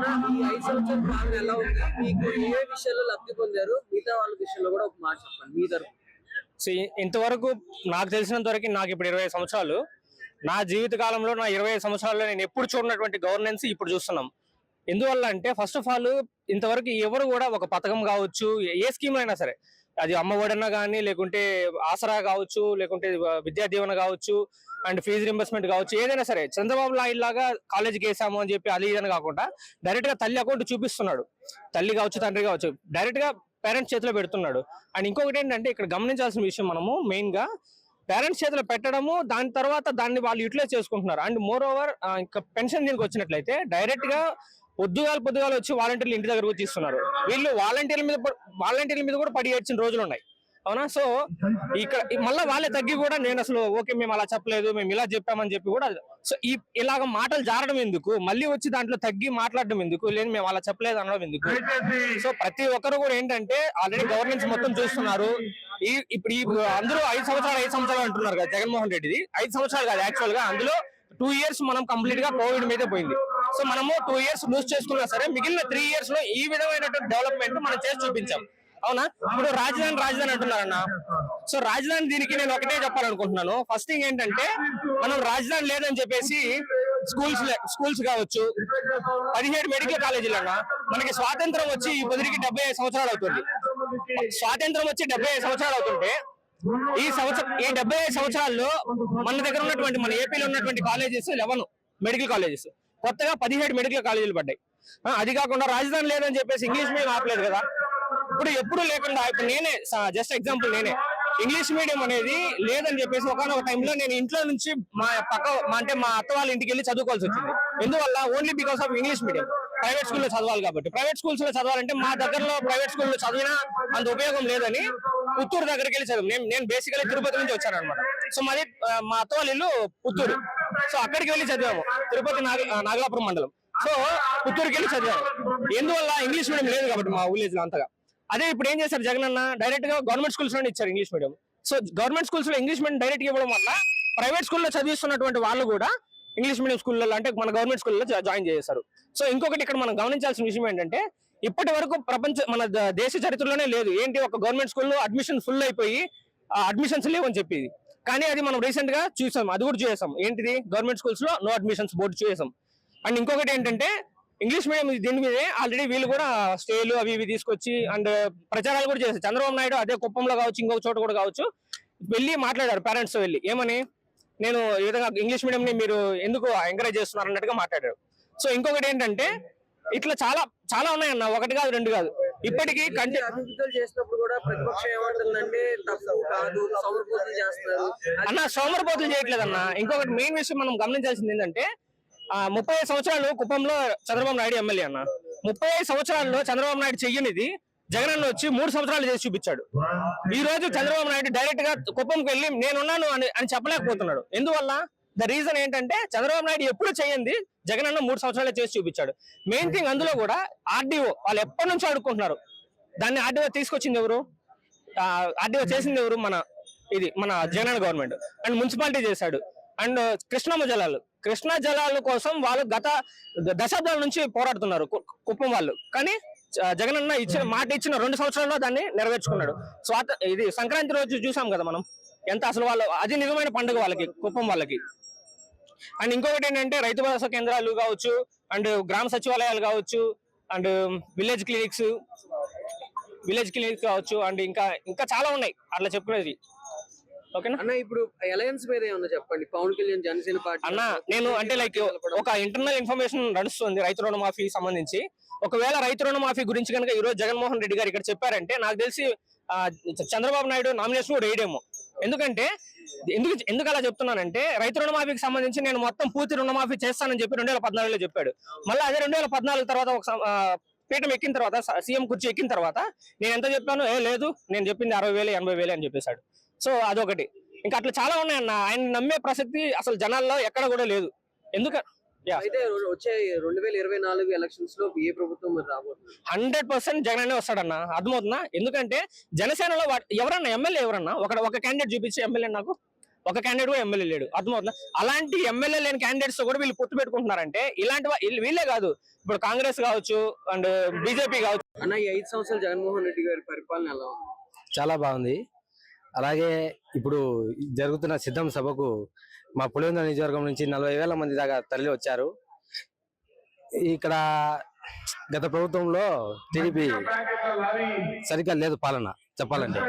మన ఈ ఐదు సంవత్సరాల పాలన ఎలా ఉంది? మీకు ఏ విషయాల్లో లబ్ధి పొందారు? మిగతా వాళ్ళ విషయంలో కూడా ఒక మాట చెప్పండి మీ తరపు. సో ఇంతవరకు నాకు తెలిసినంత వరకు నాకు ఇప్పుడు ఇరవై సంవత్సరాలు. నా జీవిత కాలంలో నా ఇరవై సంవత్సరాల్లో నేను ఎప్పుడు చూడనటువంటి గవర్నెన్స్ ఇప్పుడు చూస్తున్నాం. ఎందువల్ల అంటే ఫస్ట్ ఆఫ్ ఆల్ ఇంతవరకు ఎవరు కూడా ఒక పథకం కావచ్చు ఏ స్కీమ్ అయినా సరే అది అమ్మ ఒడన కానీ లేకుంటే ఆసరా కావచ్చు లేకుంటే విద్యా దీవెన కావచ్చు అండ్ ఫీజు రింబర్స్మెంట్ కావచ్చు ఏదైనా సరే చంద్రబాబు నాయుడు లాగా కాలేజీకి వేసాము అని చెప్పి అది ఇదని కాకుండా డైరెక్ట్గా తల్లి అకౌంట్ చూపిస్తున్నాడు. తల్లి కావచ్చు తండ్రి కావచ్చు డైరెక్ట్గా పేరెంట్స్ చేతిలో పెడుతున్నాడు. అండ్ ఇంకొకటి ఏంటంటే ఇక్కడ గమనించాల్సిన విషయం మనము మెయిన్గా పేరెంట్స్ చేతిలో పెట్టడము దాని తర్వాత దాన్ని వాళ్ళు యూటిలైజ్ చేసుకుంటున్నారు. అండ్ మోర్ ఓవర్ ఇంకా పెన్షన్ దీనికి వచ్చినట్లయితే డైరెక్ట్గా పొద్దుగాలు పొద్దుగాలు వచ్చి వాలంటీర్లు ఇంటి దగ్గరకు వచ్చి ఇస్తున్నారు. వీళ్ళు వాలంటీర్ల మీద వాలంటీర్ల మీద కూడా పడి ఏడ్చిన రోజులు ఉన్నాయి. అవునా? సో ఇక్కడ మళ్ళీ వాళ్ళే తగ్గి కూడా నేను అసలు ఓకే మేము అలా చెప్పలేదు మేము ఇలా చెప్పామని చెప్పి కూడా సో ఈ ఇలాగ మాటలు జారడం ఎందుకు? మళ్ళీ వచ్చి దాంట్లో తగ్గి మాట్లాడడం ఎందుకు? లేదు మేము అలా చెప్పలేదు అనడం ఎందుకు? సో ప్రతి ఒక్కరు కూడా ఏంటంటే ఆల్రెడీ గవర్నెన్స్ మొత్తం చూస్తున్నారు. ఈ ఇప్పుడు ఈ అందరూ ఐదు సంవత్సరాలు ఐదు సంవత్సరాలు అంటున్నారు కదా జగన్మోహన్ రెడ్డిది. ఐదు సంవత్సరాలు కాదు యాక్చువల్గా అందులో టూ ఇయర్స్ మనం కంప్లీట్గా కోవిడ్ మీదే పోయింది. సో మనము టూ ఇయర్స్ లూజ్ చేసుకున్నా సరే మిగిలిన త్రీ ఇయర్స్లో ఈ విధమైనటువంటి డెవలప్మెంట్ మనం చేసి చూపించాం. అవునా? ఇప్పుడు రాజధాని రాజధాని అంటున్నారన్న. సో రాజధాని దీనికి నేను ఒకటే చెప్పాలనుకుంటున్నాను. ఫస్ట్ థింగ్ ఏంటంటే మనం రాజధాని లేదని చెప్పేసి స్కూల్స్ స్కూల్స్ కావచ్చు పదిహేడు మెడికల్ కాలేజీలు అన్న మనకి స్వాతంత్రం వచ్చి ఈ పొదిరికి డెబ్బై సంవత్సరాలు అవుతుంది. స్వాతంత్రం వచ్చి డెబ్బై ఐదు సంవత్సరాలు అవుతుంటే ఈ సంవత్సరం ఈ డెబ్బై ఐదు సంవత్సరాల్లో మన దగ్గర ఉన్నటువంటి మన ఏపీలో ఉన్నటువంటి కాలేజెస్ లెవెన్ మెడికల్ కాలేజెస్ కొత్తగా పదిహేడు మెడికల్ కాలేజీలు పడ్డాయి. అది కాకుండా రాజధాని లేదని చెప్పేసి ఇంగ్లీష్ మీడియం ఆపలేదు కదా. ఇప్పుడు ఎప్పుడు లేకుండా ఇప్పుడు నేనే జస్ట్ ఎగ్జాంపుల్ నేనే. ఇంగ్లీష్ మీడియం అనేది లేదని చెప్పేసి ఒకనొక టైంలో నేను ఇంట్లో నుంచి మా పక్క అంటే మా అత్త వాళ్ళ ఇంటికి వెళ్ళి చదువుకోవాల్సి వచ్చింది. ఎందువల్ల? Only because of English medium. Private స్కూల్లో చదవాలి కాబట్టి. ప్రైవేట్ స్కూల్స్లో చదవాలంటే మా దగ్గరలో ప్రైవేట్ స్కూల్లో చదివినా అంత ఉపయోగం లేదని పుత్తూరు దగ్గరికి వెళ్ళి చదువు నేను నేను బేసికలీ తిరుపతి నుంచి వచ్చాను అనమాట సో మాది మా అత్త వాళ్ళ ఇల్లు పుత్తూరు. సో అక్కడికి వెళ్ళి చదివాము. తిరుపతి నాగలాపురం మండలం. సో పుత్తూరుకి వెళ్ళి చదివాము ఎందువల్ల ఇంగ్లీష్ మీడియం లేదు కాబట్టి మా విలేజ్లో అంతగా. అదే ఇప్పుడు ఏం చేశారు జగన్ అన్న? డైరెక్ట్గా గవర్నమెంట్ స్కూల్స్లోనే ఇచ్చారు ఇంగ్లీష్ మీడియం. సో గవర్నమెంట్ స్కూల్స్లో ఇంగ్లీష్ మీడియం డైరెక్ట్ ఇవ్వడం వల్ల ప్రైవేట్ స్కూల్లో చదివిస్తున్నటువంటి వాళ్ళు కూడా ఇంగ్లీష్ మీడియం స్కూల్లో అంటే మన గవర్నమెంట్ స్కూల్లో జాయిన్ చేశారు సో ఇంకొకటి ఇక్కడ మనం గమనించాల్సిన విషయం ఏంటంటే ఇప్పటి వరకు ప్రపంచ మన దేశ చరిత్రలోనే లేదు. ఏంటి ఒక గవర్నమెంట్ స్కూల్లో అడ్మిషన్ ఫుల్ అయిపోయి అడ్మిషన్స్ లేవని చెప్పేది. కానీ అది మనం రీసెంట్గా చూసాం. అది కూడా చూసాం. ఏంటిది? గవర్నమెంట్ స్కూల్స్లో నో అడ్మిషన్స్ బోర్డు చూసాం. అండ్ ఇంకొకటి ఏంటంటే ఇంగ్లీష్ మీడియం దీని మీదే ఆల్రెడీ వీళ్ళు కూడా స్టేలు అవి ఇవి తీసుకొచ్చి అండ్ ప్రచారాలు కూడా చేశారు. చంద్రబాబు నాయుడు అదే కుప్పంలో కావచ్చు ఇంకొక చోట కూడా కావచ్చు వెళ్ళి మాట్లాడారు పేరెంట్స్ వెళ్ళి. ఏమని? నేను ఈ విధంగా ఇంగ్లీష్ మీడియంని మీరు ఎందుకు ఎంకరేజ్ చేస్తున్నారు అన్నట్టుగా మాట్లాడారు. సో ఇంకొకటి ఏంటంటే ఇట్లా చాలా చాలా ఉన్నాయన్న. ఒకటి కాదు రెండు కాదు. ఇప్పటికీ కంటి చేసినప్పుడు కూడా ప్రతిపక్షం ఏమంటుందంటే తప్పు కాదు సమర్పూర్తి చేస్తున్నారు. అన్న సోమరిపోతులు చేయట్లేదు అన్న ఇంకొకటి మెయిన్ విషయం మనం గమనించాల్సింది ఏంటంటే ఆ ముప్పై సంవత్సరాలు కుప్పంలో చంద్రబాబు నాయుడు ఎమ్మెల్యే అన్న. ముప్పై సంవత్సరాల్లో చంద్రబాబు నాయుడు చెయ్యనిది జగన్ అన్న వచ్చి మూడు సంవత్సరాలు చేసి చూపించాడు. ఈ రోజు చంద్రబాబు నాయుడు డైరెక్ట్గా కుప్పంకి వెళ్ళి నేనున్నాను అని అని చెప్పలేకపోతున్నాడు. ఎందువల్ల? ద రీజన్ ఏంటంటే చంద్రబాబు నాయుడు ఎప్పుడు చేయండి జగన్ అన్న మూడు సంవత్సరాలు చేసి చూపించాడు. మెయిన్ థింగ్ అందులో కూడా ఆర్డీఓ వాళ్ళు ఎప్పటి నుంచో అడుక్కుంటున్నారు. దాన్ని ఆర్డీఓ తీసుకొచ్చింది ఎవరు? ఆర్డీఓ చేసింది ఎవరు? మన ఇది మన జగన్ గవర్నమెంట్ అండ్ మున్సిపాలిటీ చేశాడు. అండ్ కృష్ణమ్మ జలాలు కృష్ణా జలాల కోసం వాళ్ళు గత దశాబ్దాల నుంచి పోరాడుతున్నారు కుప్పం వాళ్ళు. కానీ జ- జగన్ అన్న ఇచ్చిన మాట ఇచ్చిన రెండు సంవత్సరాల్లో దాన్ని నెరవేర్చుకున్నాడు. స్వాత ఇది సంక్రాంతి రోజు చూసాం కదా మనం. ఎంత అసలు వాళ్ళు అది నిజమైన పండుగ వాళ్ళకి కుప్పం వాళ్ళకి. అండ్ ఇంకొకటి ఏంటంటే రైతు భరోసా కేంద్రాలు కావచ్చు అండ్ గ్రామ సచివాలయాలు కావచ్చు and village clinics village clinic కావచ్చు అండ్ ఇంకా ఇంకా చాలా ఉన్నాయి అట్లా చెప్పుకునేది. ఓకేనా? అన్న ఇప్పుడు అలయన్స్ మీద ఏమన్నా చెప్పండి? పవన్ కళ్యాణ్ జనసేన పార్టీ అన్న నేను అంటే లైక్ ఒక ఇంటర్నల్ ఇన్ఫర్మేషన్ నడుస్తుంది రైతు రుణమాఫీ సంబంధించి. ఒకవేళ రైతు రుణమాఫీ గురించి కనుక ఈ రోజు జగన్మోహన్ రెడ్డి గారు ఇక్కడ చెప్పారంటే నాకు తెలిసి చంద్రబాబు నాయుడు నామినేషన్ కూడా వేయడేమో. ఎందుకంటే ఎందుకు ఎందుకు అలా చెప్తున్నానంటే రైతు రుణమాఫీకి సంబంధించి నేను మొత్తం పూర్తి రుణమాఫీ చేస్తానని చెప్పి రెండు వేల పద్నాలుగులో చెప్పాడు. మళ్ళీ అదే రెండు వేల పద్నాలుగు తర్వాత ఒక పీఠం ఎక్కిన తర్వాత సీఎం కుర్చీ ఎక్కిన తర్వాత నేను ఎంత చెప్పాను? ఏ లేదు నేను చెప్పింది అరవై వేలు ఎనభై వేలు అని చెప్పేశాడు. సో అదొకటి. ఇంకా అట్లా చాలా ఉన్నాయన్న. ఆయన నమ్మే ప్రసక్తి అసలు జనాల్లో ఎక్కడ కూడా లేదు. ఎందుకు అయితే వచ్చే రెండు వేల ఇరవై నాలుగు ఎలక్షన్స్లో ఏ ప్రభుత్వం రాబోతుంది? హండ్రెడ్ పర్సెంట్ జగన్ అనే వస్తాడన్న? అర్థమవుతుందా? ఎందుకంటే జనసేనలో ఎవరన్నా ఎమ్మెల్యే ఎవరన్నా ఒక ఒక క్యాండిడేట్ చూపించి ఎమ్మెల్యే నాకు ఒక క్యాండిడేట్ కూడా ఎమ్మెల్యే లేడు. అర్థమవుతుందా? అలాంటి ఎమ్మెల్యే లేని క్యాండిడేట్స్ కూడా వీళ్ళు పొత్తు పెట్టుకుంటున్నారంటే ఇలాంటి వీళ్ళు- కాదు. ఇప్పుడు కాంగ్రెస్ కావచ్చు అండ్ బీజేపీ కావచ్చు. అన్న ఈ ఐదు సంవత్సరాలు జగన్మోహన్ రెడ్డి గారి పరిపాలన ఎలా చాలా బాగుంది. అలాగే ఇప్పుడు జరుగుతున్న సిద్ధం సభకు మా పులివెందుల నియోజకవర్గం నుంచి నలభై వేల మంది దాకా తరలి వచ్చారు. ఇక్కడ గత ప్రభుత్వంలో టీడీపీ సరిగ్గా లేదు పాలన చెప్పాలంటే.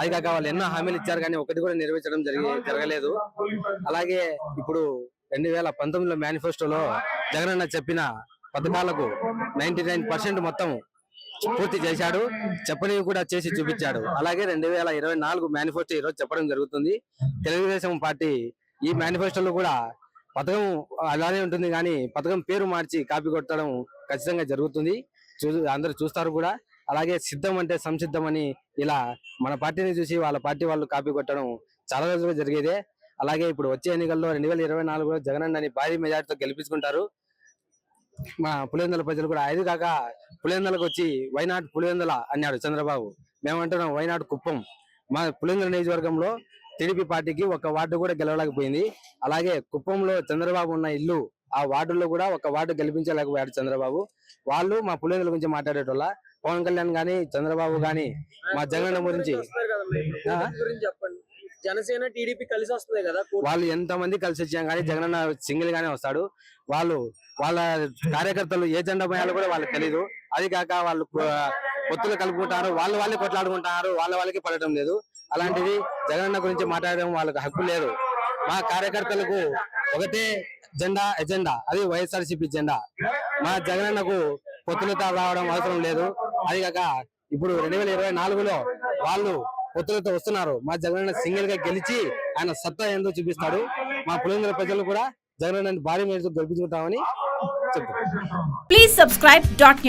అది కాక వాళ్ళు ఎన్నో హామీలు ఇచ్చారు కానీ ఒకటి కూడా నెరవేర్చడం జరిగి జరగలేదు. అలాగే ఇప్పుడు రెండు వేల పంతొమ్మిదిలో మేనిఫెస్టోలో జగనన్న చెప్పిన పథకాలకు నైన్టీ నైన్ పర్సెంట్ మొత్తం పూర్తి చేశాడు. చెప్పని కూడా చేసి చూపించాడు. అలాగే రెండు వేల ఇరవై నాలుగు మేనిఫెస్టో ఈరోజు చెప్పడం జరుగుతుంది. తెలుగుదేశం పార్టీ ఈ మేనిఫెస్టోలో కూడా పథకం అలానే ఉంటుంది కానీ పథకం పేరు మార్చి కాపీ కొట్టడం ఖచ్చితంగా జరుగుతుంది. చూ అందరూ చూస్తారు కూడా. అలాగే సిద్ధం అంటే సంసిద్ధం అని ఇలా మన పార్టీని చూసి వాళ్ళ పార్టీ వాళ్ళు కాపీ కొట్టడం చాలా రోజులుగా జరిగేదే. అలాగే ఇప్పుడు వచ్చే ఎన్నికల్లో రెండు వేల ఇరవై నాలుగులో జగనన్నని భారీ మెజార్టీతో గెలిపించుకుంటారు. మా పులివెందుల ప్రజలు కూడా ఐదు కాక పులివెందులకు వచ్చి వైనాడు పులివెందుల అన్నాడు చంద్రబాబు. మేమంటున్నాం వైనాడు కుప్పం. మా పులివెందుల నియోజకవర్గంలో టీడీపీ పార్టీకి ఒక వార్డు కూడా గెలవలేకపోయింది. అలాగే కుప్పంలో చంద్రబాబు ఉన్న ఇల్లు ఆ వార్డులో కూడా ఒక వార్డు గెలిపించలేకపోయాడు చంద్రబాబు. వాళ్ళు మా పులివెందుల గురించి మాట్లాడేటోళ్ళ. పవన్ కళ్యాణ్ గాని చంద్రబాబు గాని మా జగన్ గురించి. జనసేన టీడీపీ కలిసి వస్తుంది కదా వాళ్ళు ఎంత మంది కలిసి వచ్చాం కానీ జగనన్న సింగిల్ గానే వస్తాడు. వాళ్ళు వాళ్ళ కార్యకర్తలు ఏ జెండా పోయాలో కూడా వాళ్ళకి తెలియదు అది కాక వాళ్ళు పొత్తులు కలుపుకుంటారు. వాళ్ళు వాళ్ళే కొట్లాడుకుంటారు. వాళ్ళ వాళ్ళకి పడటం లేదు. అలాంటిది జగనన్న గురించి మాట్లాడడం వాళ్ళకి హక్కు లేదు. మా కార్యకర్తలకు ఒకటే జెండా ఎజెండా. అది వైఎస్ఆర్సీపీ జెండా. మా జగనన్నకు పొత్తులతో రావడం అవసరం లేదు. అది కాక ఇప్పుడు రెండు వేల ఇరవై నాలుగులో వాళ్ళు పొత్తులతో వస్తున్నారు. మా జగన్ సింగిల్గా గెలిచి ఆయన సత్తా ఏందో చూపిస్తాడు. మా పులివెందుల ప్రజలు కూడా జగన్ భారీ మేరకు గెలిపించుకుంటామని చెప్తారు ప్లీజ్ సబ్స్క్రైబ్ dot